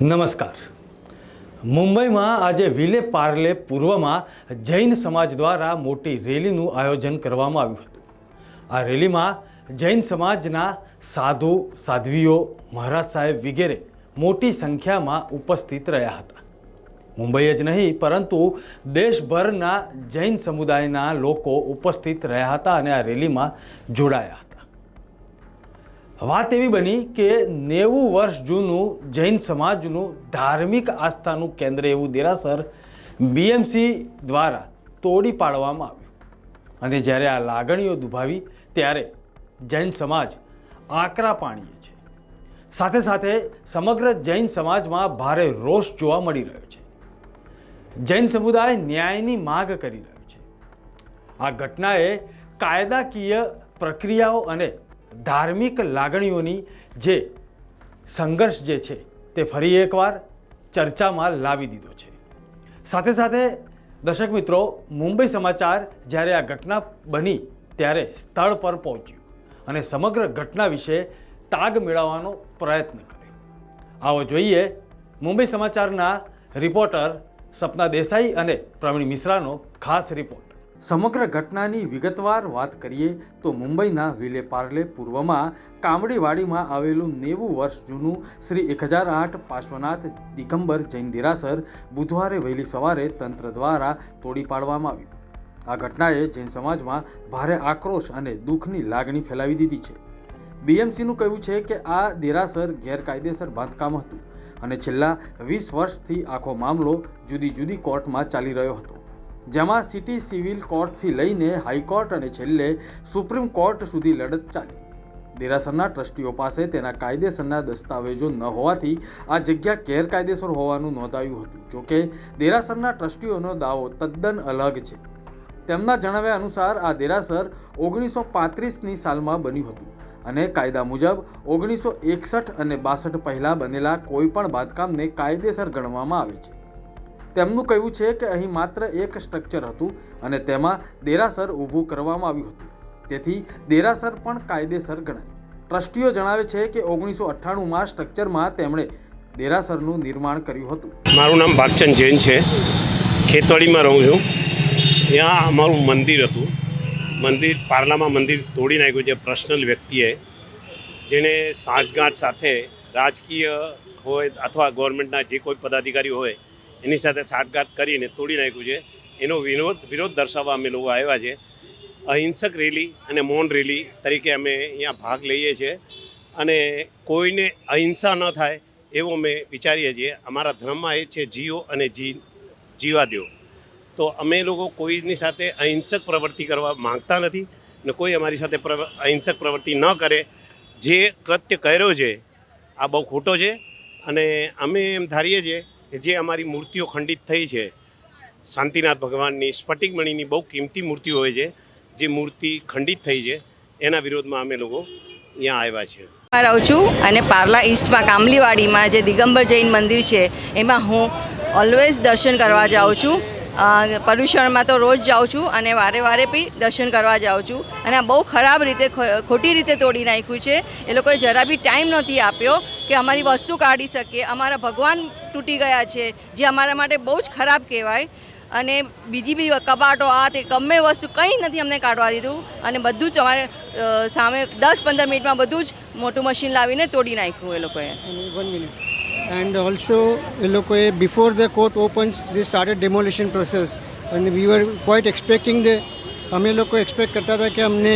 નમસ્કાર. મુંબઈમાં આજે વિલે પાર્લે પૂર્વમાં જૈન સમાજ દ્વારા મોટી રેલીનું આયોજન કરવામાં આવ્યું હતું. આ રેલીમાં જૈન સમાજના સાધુ, સાધ્વીઓ, મહારાજ સાહેબ વગેરે મોટી સંખ્યામાં ઉપસ્થિત રહ્યા હતા. મુંબઈ જ નહીં, પરંતુ દેશભરના જૈન સમુદાયના લોકો ઉપસ્થિત રહ્યા હતા અને આ રેલીમાં જોડાયા હતા. વાત એવી બની કે નેવું વર્ષ જૂનું જૈન સમાજનું ધાર્મિક આસ્થાનું કેન્દ્ર એવું દેરાસર બીએમસી દ્વારા તોડી પાડવામાં આવ્યું. અને જ્યારે આ લાગણીઓ દુભાવી, ત્યારે જૈન સમાજ આકરા પાણીએ છે. સાથે સાથે સમગ્ર જૈન સમાજમાં ભારે રોષ જોવા મળી રહ્યો છે. જૈન સમુદાય ન્યાયની માગ કરી રહ્યો છે. આ ઘટનાએ કાયદાકીય પ્રક્રિયાઓ અને ધાર્મિક લાગણીઓની જે સંઘર્ષ જે છે તે ફરી એકવાર ચર્ચામાં લાવી દીધો છે. સાથે સાથે દર્શક મિત્રો, મુંબઈ સમાચાર જ્યારે આ ઘટના બની ત્યારે સ્થળ પર પહોંચ્યું અને સમગ્ર ઘટના વિશે તાગ મેળવવાનો પ્રયત્ન કર્યો. આવો જોઈએ મુંબઈ સમાચારના રિપોર્ટર સપના દેસાઈ અને પ્રવીણ મિશ્રાનો ખાસ રિપોર્ટ. સમગ્ર ઘટનાની વિગતવાર વાત કરીએ તો મુંબઈના વિલે પાર્લે પૂર્વમાં કામડીવાડીમાં આવેલું નેવું વર્ષ જૂનું શ્રી એક હજાર આઠ પાર્શ્વનાથ દિગંબર જૈન દેરાસર બુધવારે વહેલી સવારે તંત્ર દ્વારા તોડી પાડવામાં આવ્યું. આ ઘટનાએ જૈન સમાજમાં ભારે આક્રોશ અને દુઃખની લાગણી ફેલાવી દીધી છે. બીએમસીનું કહેવું છે કે આ દેરાસર ગેરકાયદેસર બાંધકામ હતું અને છેલ્લા વીસ વર્ષથી આખો મામલો જુદી જુદી કોર્ટમાં ચાલી રહ્યો હતો. જેમાં સિટી સિવિલ કોર્ટથી લઈને હાઈકોર્ટ અને છેલ્લે સુપ્રીમ કોર્ટ સુધી લડત ચાલી. દેરાસરના ટ્રસ્ટીઓ પાસે તેના કાયદેસરના દસ્તાવેજો ન હોવાથી આ જગ્યા ગેરકાયદેસર હોવાનું નોંધાયું હતું. જોકે દેરાસરના ટ્રસ્ટીઓનો દાવો તદ્દન અલગ છે. તેમના જણાવ્યા અનુસાર આ દેરાસર ઓગણીસો પાંત્રીસની સાલમાં બન્યું હતું અને કાયદા મુજબ ઓગણીસો એકસઠ અને બાસઠ પહેલાં બનેલા કોઈપણ બાંધકામને કાયદેસર ગણવામાં આવે છે. તેમનું કહેવું છે કે અહીં માત્ર એક સ્ટ્રક્ચર હતું અને તેમાં દેરાસર ઊભું કરવામાં આવ્યું હતું. તેથી દેરાસર પણ કાયદેસર ગણાય. ટ્રસ્ટીઓ જણાવે છે કે ઓગણીસો અઠ્ઠાણુંમાં સ્ટ્રક્ચરમાં તેમણે દેરાસરનું નિર્માણ કર્યું હતું. મારું નામ ભાગચંદ જૈન છે. ખેતવાડીમાં રહું છું. ત્યાં અમારું મંદિર હતું. મંદિર પાર્લામાં મંદિર તોડી નાખ્યું છે પર્સનલ વ્યક્તિએ જેણે સાંજગાંઠ સાથે રાજકીય હોય અથવા ગવર્મેન્ટના જે કોઈ પદાધિકારી હોય એની સાથે સાંઠગાંઠ કરીને તોડી નાખ્યું છે. એનો વિરોધ વિરોધ દર્શાવવા અમે લોકો આવ્યા છે. અહિંસક રેલી અને મૌન રેલી તરીકે અમે અહીંયા ભાગ લઈએ છીએ. અને કોઈને અહિંસા ન થાય એવું અમે વિચારીએ છીએ. અમારા ધર્મમાં એ છે જીઓ અને જી જીવા દો તો અમે લોકો કોઈની સાથે અહિંસક પ્રવૃત્તિ કરવા માંગતા નથી ને કોઈ અમારી સાથે અહિંસક પ્રવૃત્તિ ન કરે. જે કૃત્ય કર્યો છે, આ બહુ ખોટો છે. અને અમે એમ ધારીએ છીએ કે જે અમારી મૂર્તિઓ ખંડિત થઈ છે, શાંતિનાથ ભગવાનની સ્ફટિકમણીની બહુ કિંમતી મૂર્તિઓ હોય છે, જે મૂર્તિ ખંડિત થઈ છે, એના વિરોધમાં અમે લોકો અહીંયા આવ્યા છીએ. રહું છું અને પાર્લા ઈસ્ટમાં કામલીવાડીમાં જે દિગંબર જૈન મંદિર છે, એમાં હું ઓલવેઝ દર્શન કરવા જાઉં છું. પર્યુષણમાં તો રોજ જાઉં છું અને વારે વારે બી દર્શન કરવા જાઉં છું. અને આ બહુ ખરાબ રીતે ખોટી રીતે તોડી નાખ્યું છે. એ લોકોએ જરા બી ટાઈમ નથી આપ્યો કે અમારી વસ્તુ કાઢી શકે અમારા ભગવાન તૂટી ગયા છે, જે અમારા માટે બહુ જ ખરાબ કહેવાય. અને બીજી બી કબાટો, આ તે ગમે વસ્તુ કંઈ નથી અમને કાઢવા દીધું. અને બધું જ અમારે સામે દસ પંદર મિનિટમાં બધું જ મોટું મશીન લાવીને તોડી નાખ્યું એ લોકોએ. One minute. And also, એ લોકોએ before the court opens the started demolition process અને we were quite expecting the અમે લોકો એક્સપેક્ટ કરતા હતા કે અમને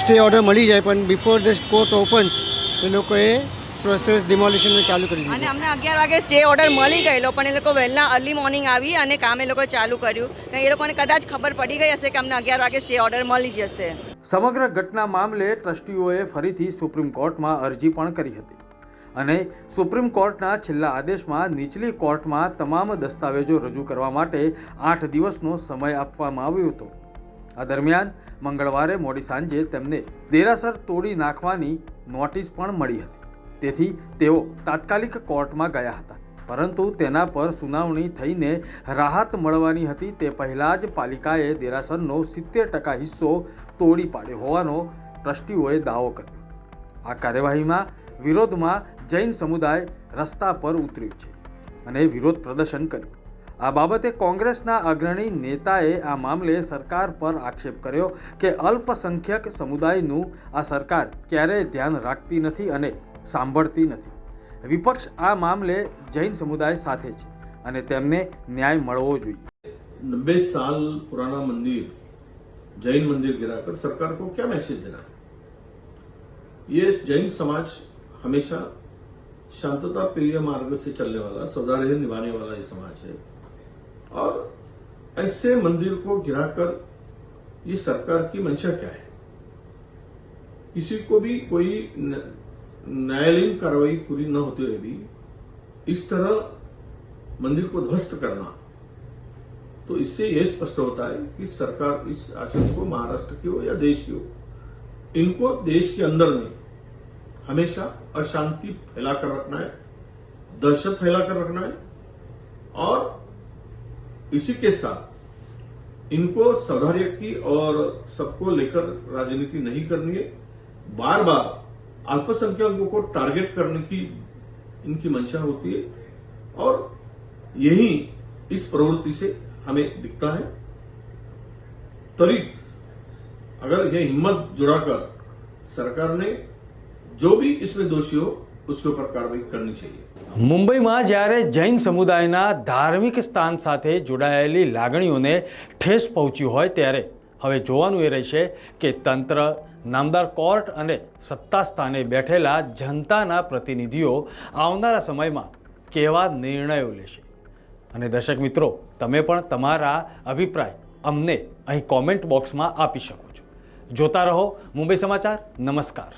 સ્ટે ઓર્ડર મળી જાય. પણ બિફોર ધ કોર્ટ ઓપન્સ એ લોકોએ પ્રોસેસ ડિમોલિશનનું ચાલુ કરી અને અમને અગિયાર વાગે સ્ટે ઓર્ડર મળી ગયેલો પણ એ લોકો વહેલા અર્લી મોર્નિંગ આવી અને કામ એ લોકોએ ચાલુ કર્યું. કે એ લોકોને કદાચ ખબર પડી ગઈ હશે કે અમને અગિયાર વાગે સ્ટે ઓર્ડર મળી જશે. સમગ્ર ઘટના મામલે ટ્રસ્ટીઓએ ફરીથી સુપ્રીમ કોર્ટમાં અરજી પણ કરી હતી. અને સુપ્રીમ કોર્ટના છેલ્લા આદેશમાં નીચલી કોર્ટમાં તમામ દસ્તાવેજો રજૂ કરવા માટે આઠ દિવસનો સમય આપવામાં આવ્યો હતો. આ દરમિયાન મંગળવારે મોડી સાંજે તેમને દેરાસર તોડી નાખવાની નોટિસ પણ મળી હતી. તેથી તેઓ તાત્કાલિક કોર્ટમાં ગયા હતા. પરંતુ તેના પર સુનાવણી થઈને રાહત મળવાની હતી તે પહેલાં જ પાલિકાએ દેરાસરનો સિત્તેર ટકા હિસ્સો તોડી પાડ્યો હોવાનો ટ્રસ્ટીઓએ દાવો કર્યો. આ કાર્યવાહીમાં વિરોધમાં જૈન સમુદાય રસ્તા પર ઉતર્યું છે અને વિરોધ પ્રદર્શન કર્યું આ બાબતે કોંગ્રેસના અગ્રણી નેતાએ આ મામલે સરકાર પર આક્ષેપ કર્યો કે અલ્પસંખ્યક સમુદાયનું આ સરકાર ક્યારેય ધ્યાન રાખતી નથી અને સાંભળતી નથી વિપક્ષ આ મામલે જૈન સમુદાય સાથે છે અને તેમને ન્યાય મળવો જોઈએ नब्बे साल पुराना मंदिर जैन मंदिर गिराकर सरकार को क्या मैसेज देना है ये जैन समाज हमेशा शांतता प्रिय मार्ग से चलने वाला सौदार्य निभाने वाला ये समाज है। और ऐसे मंदिर को गिराकर ये सरकार की मंशा क्या है? किसी को भी कोई न्यायालयीन कार्रवाई पूरी न होते हुए भी इस तरह मंदिर को ध्वस्त करना तो इससे यह स्पष्ट होता है कि सरकार इस शासन को महाराष्ट्र की हो या देश की हो, इनको देश के अंदर में हमेशा अशांति फैलाकर रखना है दहशत फैलाकर रखना है, और इसी के साथ इनको सौधार्य की और सबको लेकर राजनीति नहीं करनी है। बार बार अल्पसंख्यकों को टारगेट करने की इनकी मंशा होती है, और यही इस प्रवृत्ति से हमें दिखता है। त्वरित अगर यह हिम्मत जुड़ाकर सरकार ने जो भी इसमें दोषी हो उसके ऊपर कार्रवाई करनी चाहिए મુંબઈમાં જ્યારે જૈન સમુદાયના ધાર્મિક સ્થાન સાથે જોડાયેલી લાગણીઓને ઠેસ પહોંચી હોય ત્યારે હવે જોવાનું એ રહેશે કે તંત્ર નામદાર કોર્ટ અને સત્તા સ્થાને બેઠેલા જનતાના પ્રતિનિધિઓ આવનારા સમયમાં કેવા નિર્ણયો લેશે અને દર્શક મિત્રો તમે પણ તમારા અભિપ્રાય અમને અહીં કોમેન્ટ બોક્સમાં આપી શકો છો જોતા રહો મુંબઈ સમાચાર નમસ્કાર